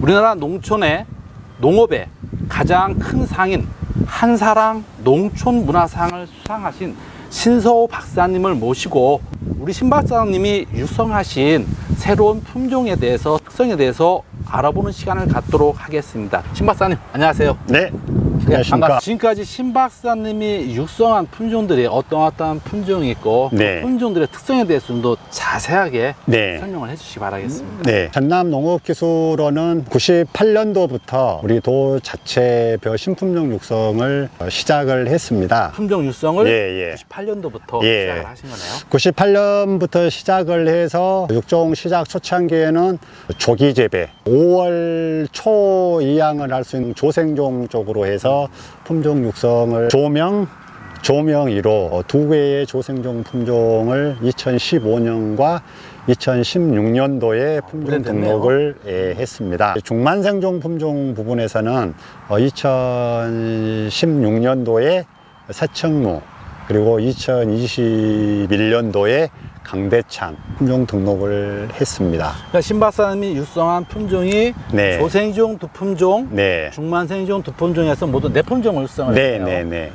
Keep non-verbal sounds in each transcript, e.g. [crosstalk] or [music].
우리나라 농촌의 농업의 가장 큰 상인 한사랑 농촌 문화상을 수상하신 신서호 박사님을 모시고 우리 신 박사님이 육성하신 새로운 품종에 대해서 특성에 대해서 알아보는 시간을 갖도록 하겠습니다. 신 박사님 안녕하세요. 네. 네, 안녕하십니까. 반갑습니다. 지금까지 신 박사님이 육성한 품종들이 어떤 어떤 품종이 있고 네. 그 품종들의 특성에 대해서 좀 더 자세하게 네. 설명을 해주시기 바라겠습니다. 네. 전남 농업기술원은 98년도부터 우리 도 자체별 신품종 육성을 어, 시작을 했습니다. 품종 육성을 예, 예. 98년도부터 예. 시작을 하신 거네요. 98년부터 시작을 해서 육종 시작 초창기에는 조기 재배, 5월 초 이양을 할 수 있는 조생종 쪽으로 해서 품종 육성을 조명, 조명 1호 두 개의 조생종 품종을 2015년과 2016년도에 품종. 등록을 예, 했습니다. 중만생종 품종 부분에서는 어, 2016년도에 새청무 그리고 2021년도에 강대창 품종 등록을 했습니다. 그러니까 신 박사님이 육성한 품종이 네. 조생종 두 품종, 네. 중만생종 두 품종에서 모두 네 품종을 육성을 네, 했네요. 네, 네.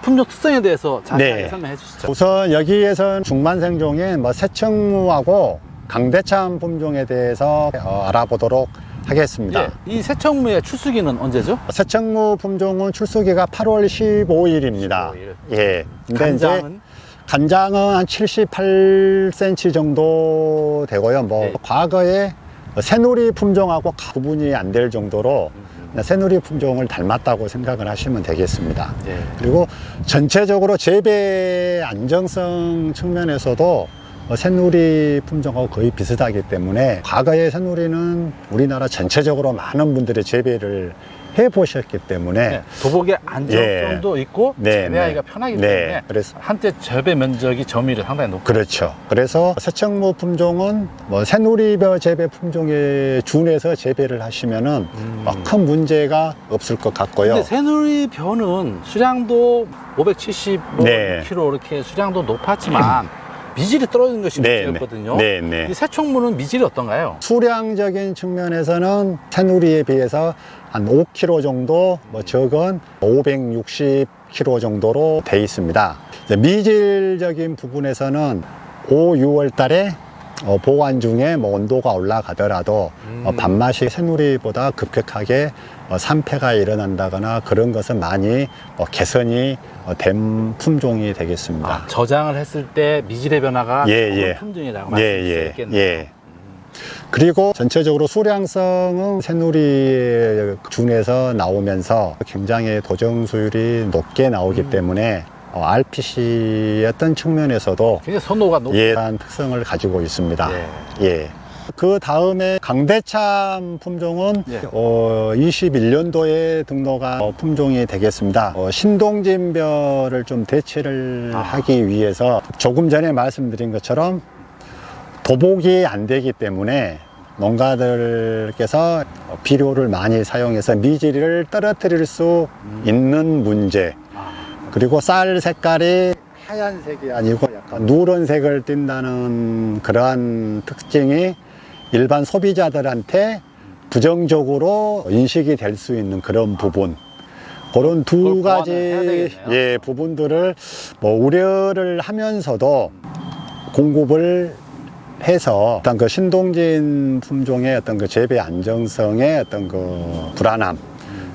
품종 특성에 대해서 자세하게 네. 설명해 주시죠. 우선 여기에선 중만생종인 뭐 새청무하고 강대창 품종에 대해서 어, 알아보도록 하겠습니다. 예, 이 새청무의 출수기는 언제죠? 새청무 품종은 출소기가 8월 15일입니다. 15일. 예. 근데 이제 간장은 간장은 한 78cm 정도 되고요. 뭐 네. 과거에 새누리 품종하고 구분이 안 될 정도로 음. 새누리 품종을 닮았다고 생각을 하시면 되겠습니다. 예. 그리고 전체적으로 재배 안정성 측면에서도 어, 새누리 품종하고 거의 비슷하기 때문에 과거의 새누리는 우리나라 전체적으로 많은 분들이 재배를 해 보셨기 때문에 네, 도복의 안정성도 있고 네, 재배하기가 네. 편하기 네, 때문에 그래서- 한때 재배 면적이 점유율이 상당히 높고 그렇죠. 그래서 새청무 품종은 뭐 새누리벼 재배 품종에 준해서 재배를 하시면은 어, 큰 문제가 없을 것 같고요. 음. 새누리 벼는 수량도 570kg 네. 이렇게 수량도 높았지만 [clears throat] 미질이 떨어지는 것이 네, 문제였거든요. 네, 네. 이 새총무는 미질이 어떤가요? 수량적인 측면에서는 새누리에 비해서 한 5kg 정도 뭐 적은 560kg 정도로 돼 있습니다. 이제 미질적인 부분에서는 5, 6월 달에 어, 보관 중에 뭐 온도가 올라가더라도 어, 음. 밥맛이 새누리보다 급격하게 어, 산패가 일어난다거나 그런 것은 많이 어, 개선이 어, 된 품종이 되겠습니다. 아, 저장을 했을 때 미질의 변화가 예, 예. 품종이라고 말씀할 수 예, 있겠네요. 예. 그리고 전체적으로 수량성은 새누리에 준해서 나오면서 굉장히 도정 수율이 높게 나오기 음. 때문에 어, RPC 어떤 측면에서도 굉장히 선호가 높고 예한 특성을 가지고 있습니다. 예. 예. 그 다음에 강대참 품종은 예. 어, 21년도에 등록한 어, 품종이 되겠습니다. 어, 신동진별을 좀 대체를 아. 하기 위해서 조금 전에 말씀드린 것처럼 도복이 안 되기 때문에 농가들께서 비료를 많이 사용해서 미질을 떨어뜨릴 수 있는 문제 아, 그리고 쌀 색깔이 하얀색이 아니고 약간 누런색을 띈다는 그러한 특징이 일반 소비자들한테 부정적으로 인식이 될 수 있는 그런 부분. 그런 두 가지. 예, 부분들을 뭐 우려를 하면서도 공급을 해서 어떤 그 신동진 품종의 어떤 그 재배 안정성의 어떤 그 불안함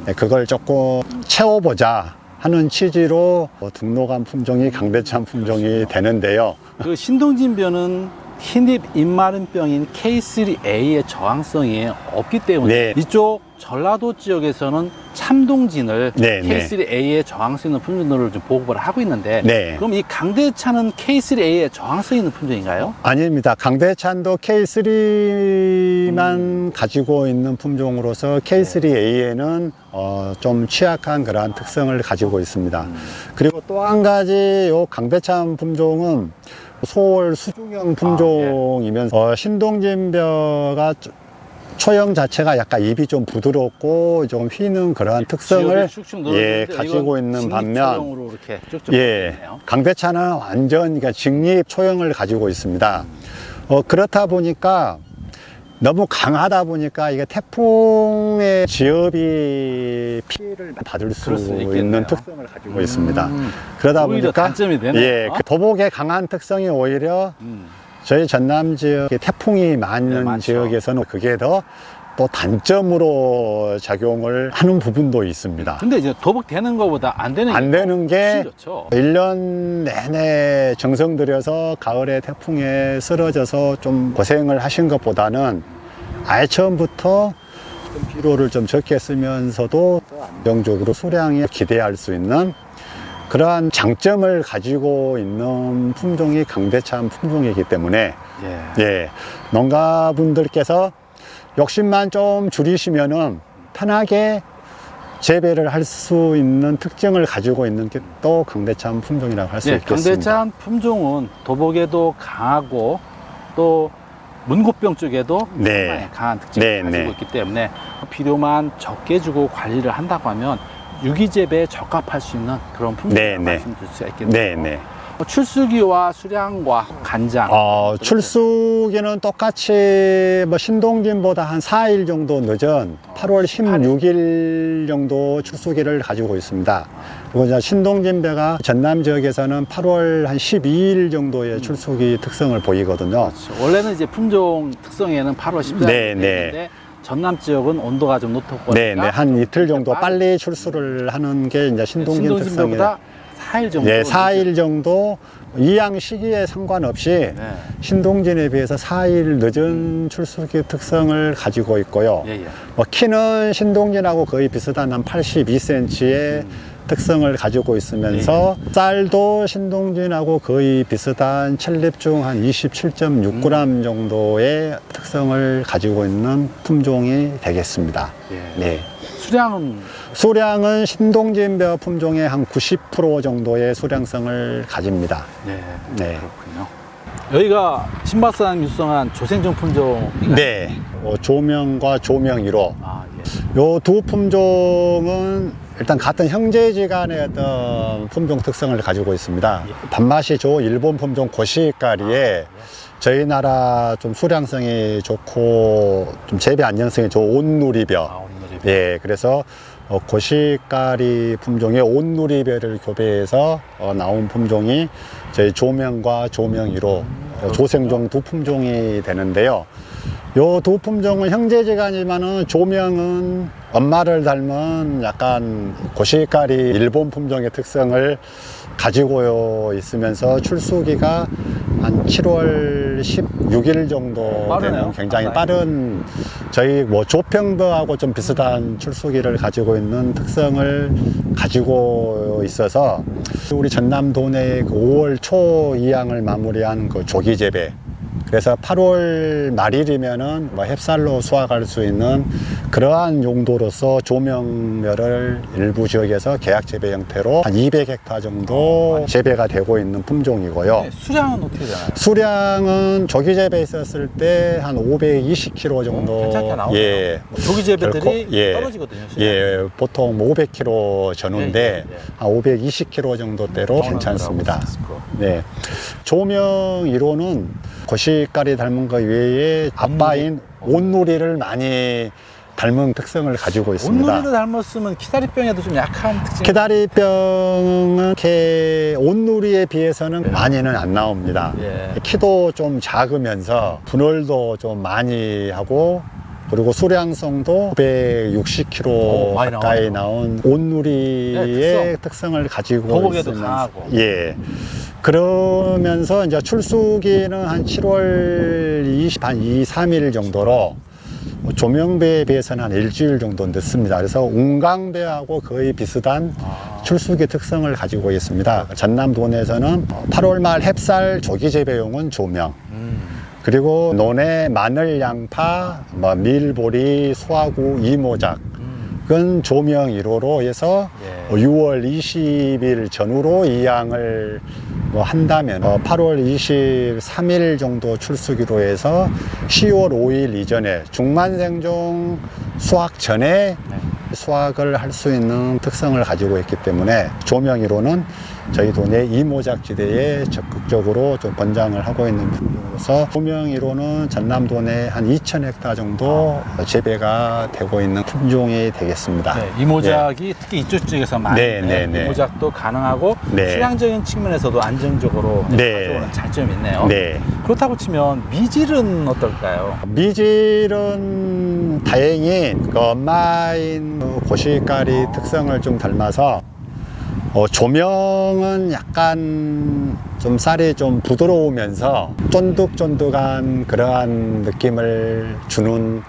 네, 그걸 조금 채워보자 하는 취지로 뭐 등록한 품종이 강대참 품종이 되는데요. 그 신동진변은 흰잎 입마른병인 K3A의 저항성이 없기 때문에 네. 이쪽 전라도 지역에서는 참동진을 네, 네. K3A의 저항성 있는 품종들을 좀 보급을 하고 있는데 네. 그럼 이 강대차는 K3A의 저항성 있는 품종인가요? 아닙니다. 강대찬도 K3만 가지고 있는 품종으로서 K3A에는 어, 좀 취약한 그러한 특성을 가지고 있습니다. 그리고 또 한 가지 요 강대찬 품종은 소월 수중형 품종이면서 어, 신동진벼가 조- 초형 자체가 약간 입이 좀 부드럽고 좀 휘는 그러한 특성을 예, 가지고 있는 반면 예. 강대차는 완전 그러니까 직립 초형을 가지고 있습니다. 어, 그렇다 보니까 너무 강하다 보니까 이게 태풍의 지역이 피해를 받을 수 수. 있는 특성을 가지고 있습니다. 음, 그러다 오히려 보니까 단점이 되네요. 예, 그 도복의 강한 특성이 오히려 음. 저희 전남 지역에 태풍이 많은 네. 지역에서는 그게 더 또 단점으로 작용을 하는 부분도 있습니다. 근데 이제 도복 되는 것보다 안 되는 안 되는 게 좋죠. 1년 내내 정성 들여서 가을에 태풍에 쓰러져서 좀 고생을 하신 것보다는 아예 처음부터 좀 피로를 좀 적게 쓰면서도 안정적으로 수량에 기대할 수 있는 그러한 장점을 가지고 있는 품종이 강대참 품종이기 때문에 예. 예, 농가분들께서 욕심만 좀 줄이시면은 편하게 재배를 할 수 있는 특징을 가지고 있는 게 또 강대참 품종이라고 할수 예, 있겠습니다. 강대찬 품종은 도복에도 강하고 또 문고병 쪽에도 네. 상당히 강한 특징을 네, 가지고 네. 있기 때문에 필요만 적게 주고 관리를 한다고 하면 유기재배에 적합할 수 있는 그런 품종이라고 네, 네. 말씀드릴 수가 있겠네요. 네, 네. 뭐 출수기와 수량과 간장 어, 출수기는 똑같이 뭐 신동진보다 한 4일 정도 늦은 8월 16일 정도 출수기를 가지고 있습니다. 그리고 이제 신동진 배가 전남 지역에서는 8월 한 12일 정도의 출수기 특성을 보이거든요. 그렇죠. 원래는 이제 품종 특성에는 8월 14일 네, 네. 전남 지역은 온도가 좀 높고 네, 네. 한 이틀 정도 빨리 출수를 하는 게 이제 신동진 특성이에요. 신동진보다 4일 정도 예, 4일 정도 이양 시기에 상관없이 네. 신동진에 비해서 4일 늦은 출수기 특성을 가지고 있고요. 예, 예. 뭐 키는 신동진하고 거의 비슷한 한 82cm의 특성을 가지고 있으면서 쌀도 신동진하고 거의 비슷한 첼립중 한 27.6g 정도의 특성을 가지고 있는 품종이 되겠습니다. 예. 네. 수량은 수량은 신동진벼 품종의 한 90% 정도의 수량성을 가집니다. 네, 네. 그렇군요. 여기가 신박사님 유성한 조생종 품종 네. 어, 조명과 조명 1호. 아, 예. 요 두 품종은 일단 같은 형제지간의 어떤 품종 특성을 가지고 있습니다. 밥맛이 좋은 일본 품종 고시가리에 저희 나라 좀 수량성이 좋고 좀 재배 안정성이 좋은 온누리벼. 아, 예, 그래서 어, 고시가리 품종의 온누리벼를 교배해서 어, 나온 품종이 저희 조명과 조명 1호 어, 조생종 두 품종이 되는데요. 요 두 품종은 형제지간이지만은 조명은 엄마를 닮은 약간 고시가리 일본 품종의 특성을 가지고 있으면서 출수기가 한 7월 16일 정도 빠르네요. 되는 굉장히 아, 빠른 저희 뭐 조평도하고 좀 비슷한 출수기를 가지고 있는 특성을 가지고 있어서 우리 전남 도내의 그 5월 초 이양을 마무리한 그 조기 재배 그래서 8월 말일이면은 뭐 햅쌀로 수확할 수 있는 그러한 용도로서 조명멸을 일부 지역에서 계약 재배 형태로 한 200헥타 정도 재배가 되고 있는 품종이고요. 네, 수량은 어떻게 되나요? 수량은 조기 재배 있었을 때 한 520kg 정도. 어, 괜찮게 나오네요. 예. 조기 재배들이 결코- 예. 떨어지거든요. 수량이. 예, 보통 뭐 500kg 전후인데 예, 예, 예. 한 520kg 정도대로 괜찮습니다. 네. 조명 1호는 고시 가리 닮은 것 외에 아빠인 온누리를 많이 닮은 특성을 가지고 있습니다. 온누리를 닮았으면 키다리병에도 좀 약한 특징이 키다리병은 이렇게 온누리에 비해서는 많이는 안 나옵니다. 예. 키도 좀 작으면서 분열도 좀 많이 하고 그리고 수량성도 960kg 오, 많이 가까이. 나온 온누리의 네, 특성을 가지고 있으면서- 강하고. 예. 그러면서 이제 출수기는 한 7월 20, 한 2, 3일 정도로 뭐 조명배에 비해서는 한 일주일 정도 늦습니다. 그래서 운강배하고 거의 비슷한 아. 출수기 특성을 가지고 있습니다. 전남 도내에서는 8월 말 햅쌀 조기 재배용은 조명, 음. 그리고 논에 마늘, 양파, 뭐 밀보리, 수화구, 이모작, 음. 그건 조명 1호로 해서 예. 6월 20일 전후로 이 양을 뭐 한다면 어, 8월 23일 정도 출수기로 해서 10월 5일 이전에 중만생종 수확 전에 네. 수확을 할 수 있는 특성을 가지고 있기 때문에 조명이로는 저희 도내 이모작지대에 적극적으로 좀 번장을 하고 있는 품종으로서 조명이로는 전남도 내한 2,000헥타 정도 재배가 되고 있는 품종이 되겠습니다. 네, 이모작이 특히 이쪽 지역에서 많이 네, 네, 네. 이모작도 가능하고 네. 수량적인 측면에서도 안정적으로 네. 가져오는 장점이 있네요. 네. 그렇다고 치면 미질은 어떨까요? 미질은 다행히 그 엄마인 그 고시가리 특성을 좀 닮아서 어, 조명은 약간 좀 쌀이 좀 부드러우면서 쫀득쫀득한 그러한 느낌을 주는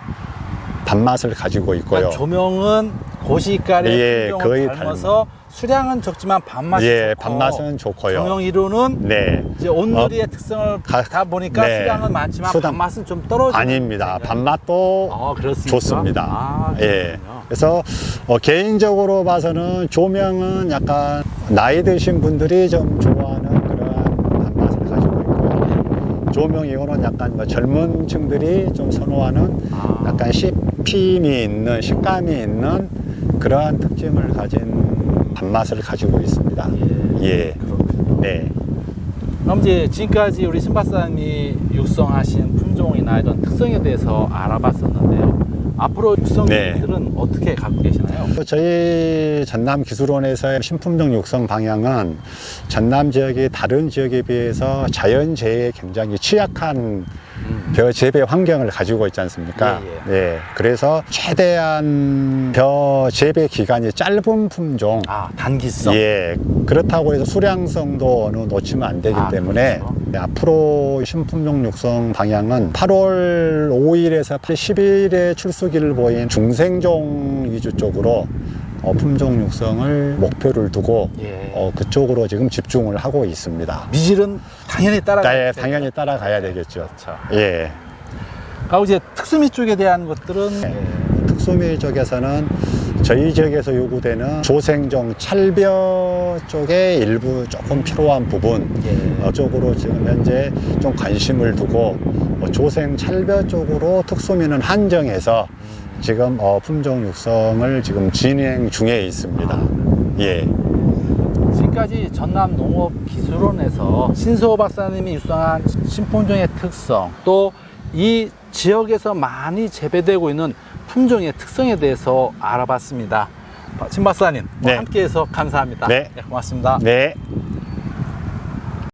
밥맛을 가지고 있고요. 그러니까 조명은 고시가리 예, 거의 닮아서 수량은 적지만 밥맛이 예, 좋고 밥맛은 좋고요. 조명 이로는 네. 이제 온누리의 특성을 가- 다 보니까 네. 수량은 많지만 수당- 밥맛은 좀 떨어지는 아닙니다. 밥맛도 아? 좋습니다. 아, 예. 그래서 어, 개인적으로 봐서는 조명은 약간 나이 드신 분들이 좀 좋아하는 그러한 밥맛을 가지고 있고요. 조명 이거는 약간 뭐 젊은 층들이 좀 선호하는 아. 약간 씹힘이 있는 식감이 있는 그러한 특징을 가진 밥맛을 가지고 있습니다. 예. 그렇군요. 네. 그럼 이제 지금까지 우리 신박사님이 육성하신 품종이나 이런 특성에 대해서 알아봤었는데요. 앞으로 육성 네. 어떻게 갖고 계시나요? 또 저희 전남 기술원에서의 신품종 육성 방향은 전남 지역이 다른 지역에 비해서 자연재해에 굉장히 취약한 음. 벼 재배 환경을 가지고 있지 않습니까? 예, 네. 그래서 최대한 벼 재배 기간이 짧은 품종. 아, 단기성. 예. 그렇다고 해서 수량성도 어느 놓치면 안 되기 아, 때문에 그렇죠. 네, 앞으로 신품종 육성 방향은 8월 5일에서 10일에 출수기를 보인 중생종 위주 쪽으로 어, 품종 육성을 목표를 두고 예. 어, 그쪽으로 지금 집중을 하고 있습니다. 미질은 당연히 따라가야 네, 되죠. 당연히 따라가야 되겠죠. 그렇죠. 예. 그리고 이제 특수미 쪽에 대한 것들은 네. 예. 특수미 쪽에서는 저희 지역에서 요구되는 조생종 찰벼 쪽에 일부 조금 필요한 부분 예. 어, 쪽으로 지금 현재 좀 관심을 두고 어, 조생 찰벼 쪽으로 특수미는 한정해서 지금 어, 품종 육성을 지금 진행 중에 있습니다. 예. 지금까지 전남 농업기술원에서 신소호 박사님이 육성한 신품종의 특성 또 이 지역에서 많이 재배되고 있는 품종의 특성에 대해서 알아봤습니다. 신 박사님 네. 함께해서 감사합니다. 네. 고맙습니다. 네.